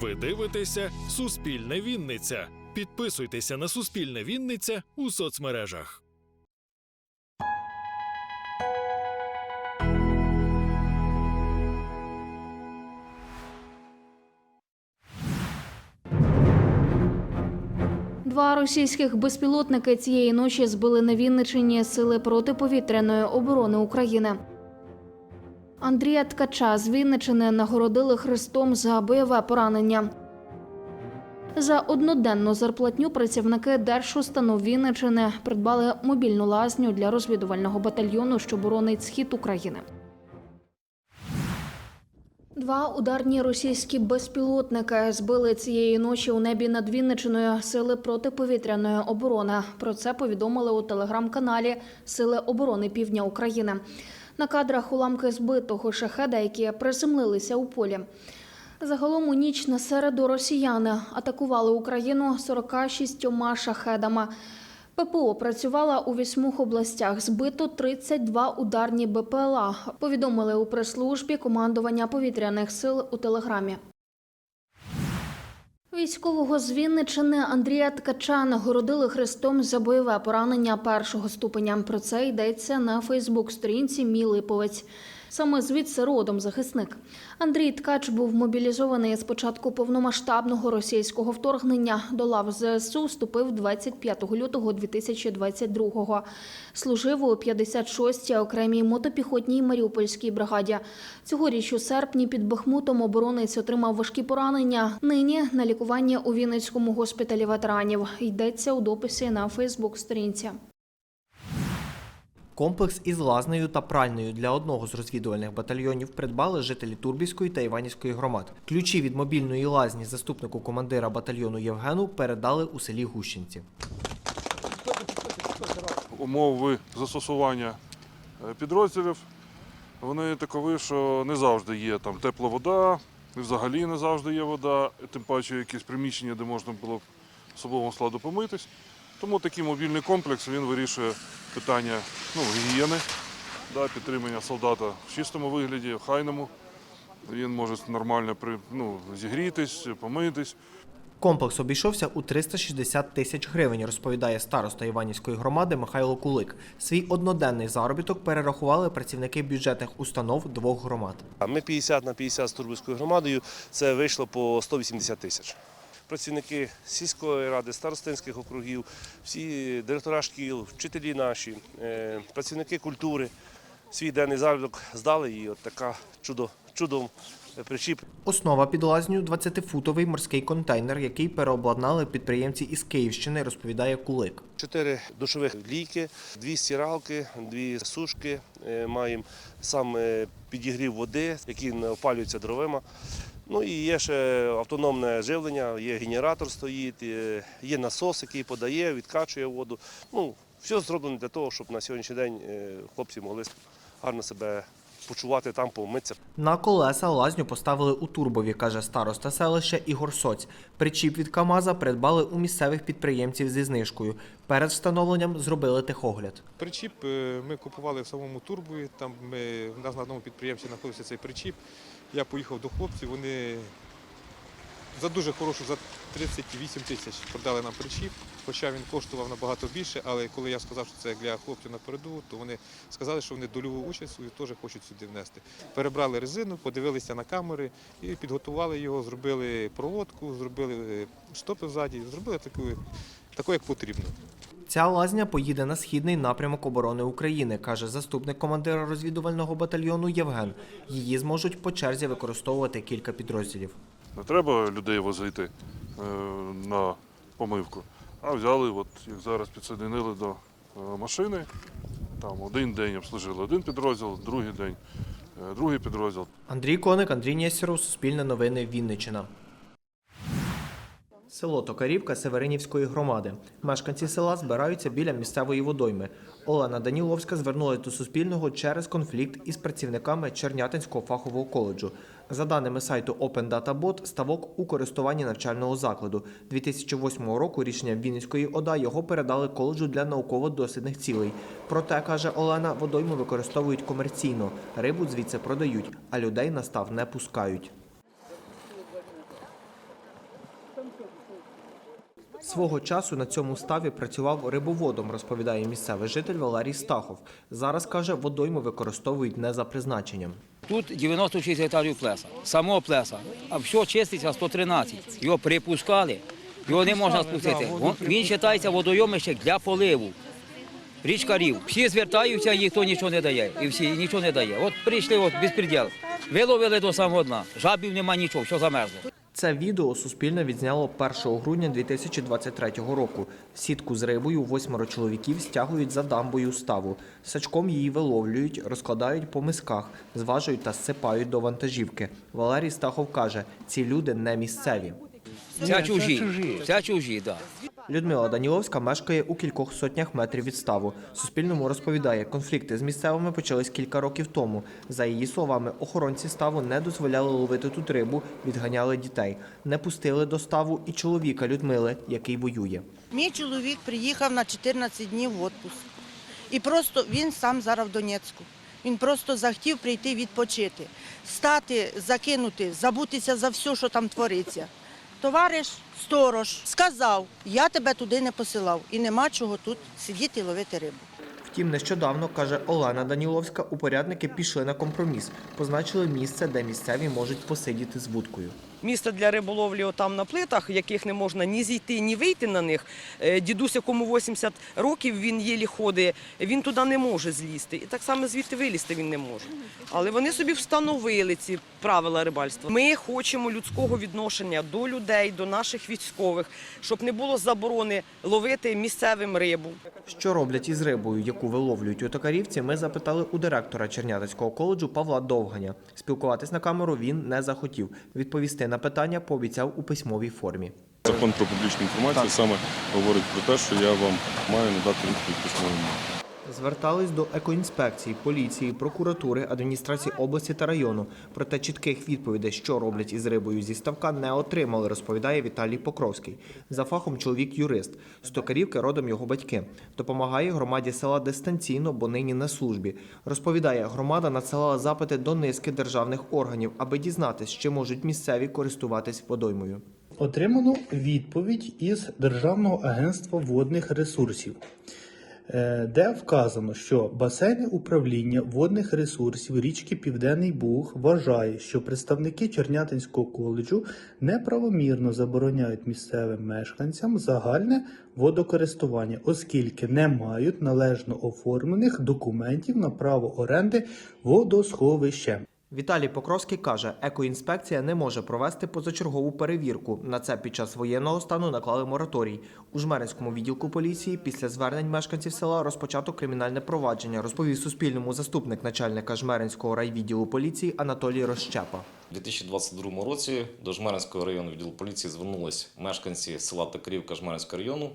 Ви дивитеся Суспільне Вінниця. Підписуйтеся на Суспільне Вінниця у соцмережах. Два російських безпілотники цієї ночі збили на Вінничині сили протиповітряної оборони України. Андрія Ткача з Вінничини нагородили хрестом за бойове поранення. За одноденну зарплатню працівники Держустанов Вінничини придбали мобільну лазню для розвідувального батальйону, що боронить схід України. Два ударні російські безпілотники збили цієї ночі у небі над Вінничиною сили протиповітряної оборони. Про це повідомили у телеграм-каналі Сили оборони Півдня України. На кадрах уламки збитого шахеда, які приземлилися у полі. Загалом у ніч на середу росіяни атакували Україну 46 шахедами. ППО працювала у вісьмох областях. Збито 32 ударні БПЛА. Повідомили у прес-службі командування повітряних сил у телеграмі. Військового з Вінничини Андрія Ткача нагородили хрестом за бойове поранення першого ступеня. Про це йдеться на Фейсбук-сторінці Мій Липовець. Саме звідси родом захисник. Андрій Ткач був мобілізований з початку повномасштабного російського вторгнення. До лав ЗСУ вступив 25 лютого 2022-го. Служив у 56-й окремій мотопіхотній Маріупольській бригаді. Цьогоріч у серпні під Бахмутом оборонець отримав важкі поранення. Нині на лікуванні у Вінницькому госпіталі ветеранів. Йдеться у дописі на Фейсбук-сторінці. Комплекс із лазнею та пральнею для одного з розвідувальних батальйонів придбали жителі Турбівської та Іванівської громад. Ключі від мобільної лазні заступнику командира батальйону Євгену передали у селі Гущинці. умови застосування е, підрозділів. Вони такові, що не завжди є там тепла вода, взагалі не завжди є вода, тим паче якісь приміщення, де можна було б особовому складу помитись. Тому такий мобільний комплекс він вирішує питання ну, гігієни, да, підтримання солдата в чистому вигляді, в хайному. Він може нормально при, ну, зігрітись, помитись. Комплекс обійшовся у 360 тисяч гривень, розповідає староста Іванівської громади Михайло Кулик. Свій одноденний заробіток перерахували працівники бюджетних установ двох громад. А Ми 50 на 50 з Турбівською громадою, це вийшло по 180 тисяч. Працівники сільської ради, старостинських округів, всі директора шкіл, вчителі наші, е, працівники культури свій денний заробіток здали і от така чудо, чудом причіп Основа під лазню – 20-футовий морський контейнер, який переобладнали підприємці із Київщини, розповідає Кулик. Чотири душових лійки, дві стиралки, дві сушки. е, Маємо сам е, підігрів води, який опалюється дровима. Ну і є ще автономне живлення, є генератор стоїть, є- насос, який подає, відкачує воду. Ну, все зроблено для того, щоб на сьогоднішній день е, хлопці могли гарно себе почувати там, помитися. На колеса лазню поставили у Турбові, каже староста селища Ігор Соць. Причіп від КАМАЗа придбали у місцевих підприємців зі знижкою. Перед встановленням зробили техогляд. Причіп е, ми купували в самому Турбові. Там ми, в нас на одному підприємстві знаходився цей причіп. Я поїхав до хлопців, вони за дуже хорошу, за 38 тисяч продали нам причіп, хоча він коштував набагато більше, але коли я сказав, що це для хлопців на передову, то вони сказали, що вони дольову участь свою теж хочуть сюди внести. Перебрали резину, подивилися на камери і підготували його, зробили проводку, зробили е, стопи ззаді, зробили таку, таку як потрібно. Ця лазня поїде на східний напрямок оборони України, каже заступник командира розвідувального батальйону Євген. Її зможуть по черзі використовувати кілька підрозділів. Не треба людей возити е, на помивку, а взяли, от, як зараз підсоединили до е, машини. Там один день обслужили один підрозділ, другий день е, другий підрозділ. Андрій Коник, Андрій Нєсєров, Суспільне новини, Вінниччина. Село Токарівка Северинівської громади. Мешканці села збираються біля місцевої водойми. Олена Даніловська звернулася до Суспільного через конфлікт із працівниками Чернятинського фахового коледжу. За даними сайту Open Data Bot, ставок у користуванні навчального закладу. 2008 року рішенням Вінницької ОДА його передали коледжу для науково-дослідних цілей. Проте, каже Олена, водойми використовують комерційно. Рибу звідси продають, а людей на став не пускають. Свого часу на цьому ставі працював рибоводом, розповідає місцевий житель Валерій Стахов. Зараз каже, водойму використовують не за призначенням. Тут 96 гектарів плеса, самого плеса, а все чиститься 113. Його припускали, його не можна спустити. Він вважається водойомище для поливу. Річка Рів. Всі звертаються, ніхто нічого не дає. І всі і нічого не дає. От прийшли от безпреділ. Виловили до самого дна. Жабів нема нічого, все замерзло. Це відео Суспільне відзняло 1 грудня 2023 року. Сітку з рибою восьмеро чоловіків стягують за дамбою ставу. Сачком її виловлюють, розкладають по мисках, зважують та зсипають до вантажівки. Валерій Стахов каже, ці люди не місцеві. Це чужі. Це чужі, так. Людмила Даніловська мешкає у кількох сотнях метрів від ставу. Суспільному розповідає, конфлікти з місцевими почались кілька років тому. За її словами, охоронці ставу не дозволяли ловити тут рибу, відганяли дітей, не пустили до ставу і чоловіка Людмили, який воює. Мій чоловік приїхав на 14 днів в відпуск. І просто він сам зараз в Донецьку. Він просто захотів прийти відпочити, стати, закинути, забутися за все, що там твориться. Товариш сторож сказав, я тебе туди не посилав і нема чого тут сидіти і ловити рибу. Втім, нещодавно, каже Олена Даніловська, упорядники пішли на компроміс, позначили місце, де місцеві можуть посидіти з вудкою. Місце для риболовлі отам на плитах, яких не можна ні зійти, ні вийти на них. Е, Дідусь, якому 80 років, він єлі ходить, він туди не може злізти. І так само звідти вилізти він не може. Але вони собі встановили ці правила рибальства. Ми хочемо людського відношення до людей, до наших військових, щоб не було заборони ловити місцевим рибу. Що роблять із рибою, яку виловлюють у токарівці, ми запитали у директора Чернятинського коледжу Павла Довганя. Спілкуватись на камеру він не захотів. Відповісти на питання пообіцяв у письмовій формі. Закон про публічну інформацію саме говорить про те, що я вам маю надати відповідь письмовому. Звертались до екоінспекції, поліції, прокуратури, адміністрації області та району. Проте чітких відповідей, що роблять із рибою зі ставка, не отримали, розповідає Віталій Покровський. За фахом чоловік юрист. З Токарівки родом його батьки. Допомагає громаді села дистанційно, бо нині на службі. Розповідає, громада надсилала запити до низки державних органів, аби дізнатись, чи можуть місцеві користуватись водоймою. Отримано відповідь із Державного агентства водних ресурсів, де вказано, що басейне управління водних ресурсів річки Південний Буг вважає, що представники Чернятинського коледжу неправомірно забороняють місцевим мешканцям загальне водокористування, оскільки не мають належно оформлених документів на право оренди водосховищем. Віталій Покровський каже, екоінспекція не може провести позачергову перевірку. На це під час воєнного стану наклали мораторій. У Жмеринському відділку поліції після звернень мешканців села розпочато кримінальне провадження, розповів Суспільному заступник начальника Жмеринського райвідділу поліції Анатолій Розщепа. У 2022 році до Жмеринського району відділу поліції звернулись мешканці села Токарівка Жмеринського району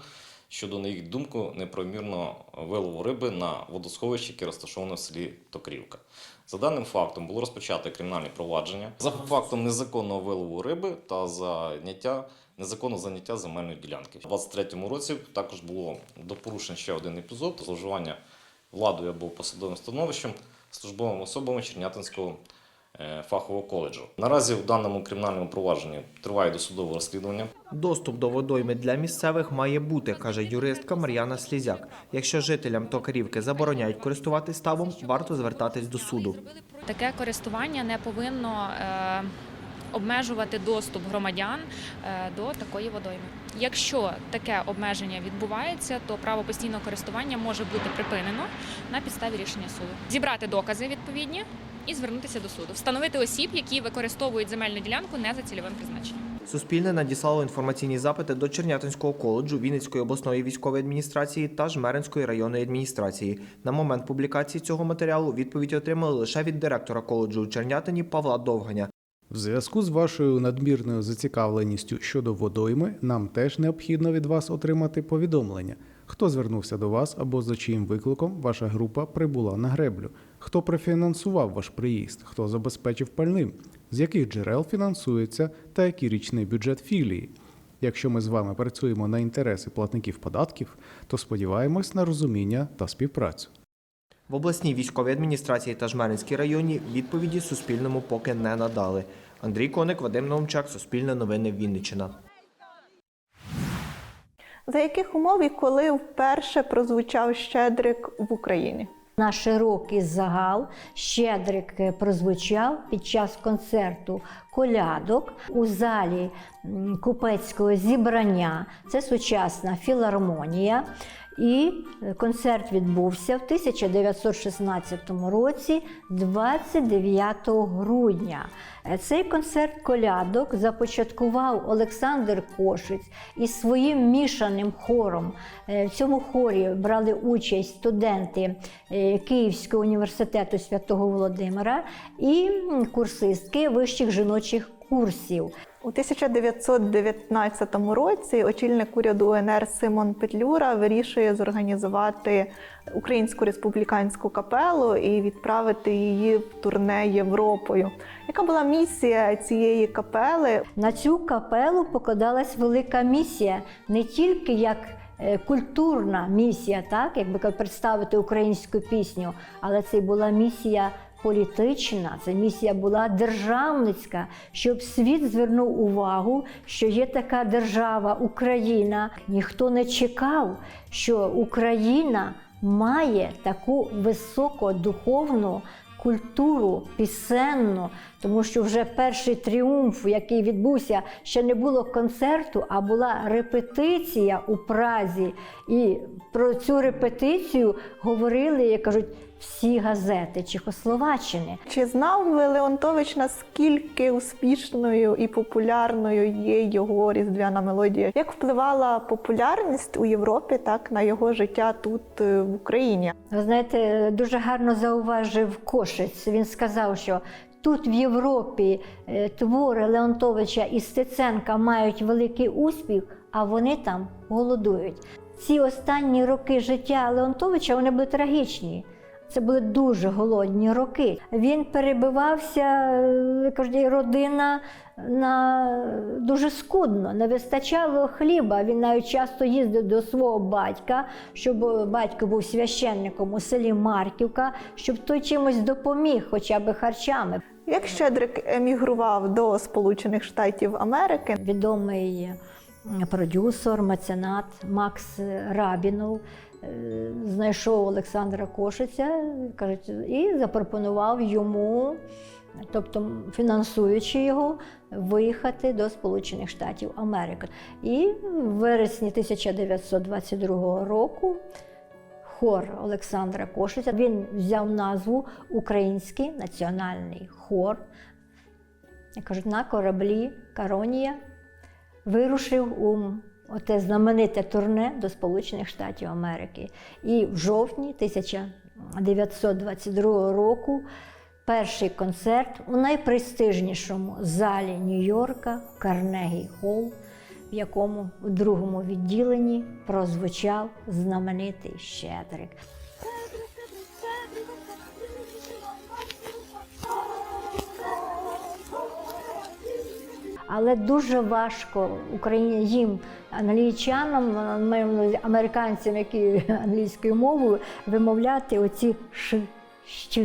щодо, на їх думку, неправомірного вилову риби на водосховищі, яке розташоване в селі Токарівка. За даним фактом було розпочато кримінальне провадження за фактом незаконного вилову риби та заняття незаконного заняття земельної ділянки. У 2023 році також було до порушень ще один епізод зловживання владою або посадовим становищем службовими особами Чернятинського фахового коледжу. Наразі в даному кримінальному провадженні триває досудове розслідування. Доступ до водойми для місцевих має бути, каже юристка Мар'яна Слізяк. Якщо жителям Токарівки забороняють користуватись ставом, варто звертатись до суду. Таке користування не повинно е, обмежувати доступ громадян е, до такої водойми. Якщо таке обмеження відбувається, то право постійного користування може бути припинено на підставі рішення суду. Зібрати докази відповідні і звернутися до суду, встановити осіб, які використовують земельну ділянку не за цільовим призначенням. Суспільне надіслало інформаційні запити до Чернятинського коледжу, Вінницької обласної військової адміністрації та Жмеринської районної адміністрації. На момент публікації цього матеріалу відповідь отримали лише від директора коледжу у Чернятині Павла Довганя. В зв'язку з вашою надмірною зацікавленістю щодо водойми, нам теж необхідно від вас отримати повідомлення, хто звернувся до вас або за чиїм викликом ваша група прибула на греблю, хто профінансував ваш приїзд, хто забезпечив пальним, з яких джерел фінансується та який річний бюджет філії. Якщо ми з вами працюємо на інтереси платників податків, то сподіваємось на розуміння та співпрацю. В обласній військовій адміністрації та Жмеринській районі відповіді Суспільному поки не надали. Андрій Коник, Вадим Наумчак, Суспільне новини Вінниччина. За яких умов і коли вперше прозвучав Щедрик в Україні? На широкий загал Щедрик е, прозвучав під час концерту колядок у залі купецького зібрання. Це сучасна філармонія. І концерт відбувся в 1916 році, 29 грудня. Е, Цей концерт колядок започаткував Олександр Кошиць із своїм мішаним хором. Е, В цьому хорі брали участь студенти е, Київського університету святого Володимира і курсистки вищих жіночих курсів. У 1919 році очільник уряду УНР Симон Петлюра вирішує зорганізувати Українську республіканську капелу і відправити її в турне Європою. Яка була місія цієї капели? На цю капелу покладалась велика місія не тільки як е, культурна місія, так якби представити українську пісню, але це й була місія. Політична, це місія була державницька, щоб світ звернув увагу, що є така держава Україна. Ніхто не чекав, що Україна має таку високодуховну культуру пісенну, тому що вже перший тріумф, який відбувся, ще не було концерту, а була репетиція у Празі. І про цю репетицію говорили, як кажуть, всі газети Чехословаччини. Чи знав ви Леонтович, наскільки успішною і популярною є його різдвяна мелодія? Як впливала популярність у Європі так на його життя тут е, в Україні? Ви знаєте, дуже гарно зауважив Кошець. Він сказав, що тут в Європі е, твори Леонтовича і Стеценка мають великий успіх, а вони там голодують. Ці останні роки життя Леонтовича вони були трагічні. Це були дуже голодні роки. Він перебивався, е, кажуть, родина на дуже скудно, не вистачало хліба. Він навіть часто їздив до свого батька, щоб батько був священником у селі Марківка, щоб той чимось допоміг, хоча б харчами. Як Щедрик емігрував до Сполучених Штатів Америки? Відомий продюсер, меценат Макс Рабінов е, знайшов Олександра Кошиця кажуть, і запропонував йому, тобто фінансуючи його, виїхати до Сполучених Штатів Америки. І в вересні 1922 року. Хор Олександра Кошиця він взяв назву Український національний хор. Кажуть, на кораблі Каронія вирушив у оте знамените турне до Сполучених Штатів Америки. І в жовтні 1922 року перший концерт у найпрестижнішому залі Нью-Йорка Карнегі Холл, в якому у другому відділенні прозвучав знаменитий Щедрик. Але дуже важко Україні їм, англійчанам, маємо американцям, які англійською мовою, вимовляти оці ш, щ.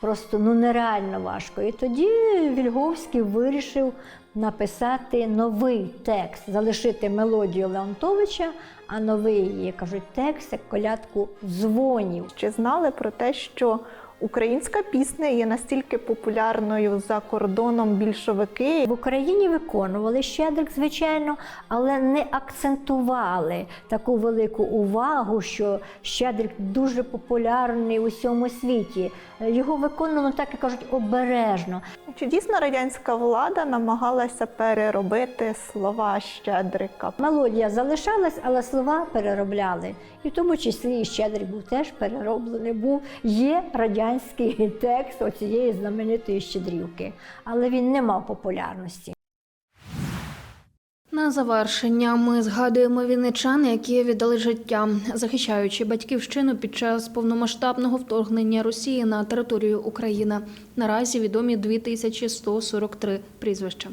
Просто ну нереально важко. І тоді Вільговський вирішив написати новий текст, залишити мелодію Леонтовича, а новий, як кажуть, текст як колядку дзвонів. Чи знали про те, що українська пісня є настільки популярною за кордоном більшовики? В Україні виконували щедрик, звичайно, але не акцентували таку велику увагу, що щедрик дуже популярний у всьому світі. Його виконували, так як кажуть, обережно. Чи дійсно радянська влада намагалася переробити слова Щедрика? Мелодія залишалась, але слова переробляли. І в тому числі і щедрик був теж перероблений. Був є радянський текст оцієї знаменитої щедрівки, але він не мав популярності. На завершення ми згадуємо вінничан, які віддали життя, захищаючи батьківщину під час повномасштабного вторгнення Росії на територію України. Наразі відомі 2143 прізвища.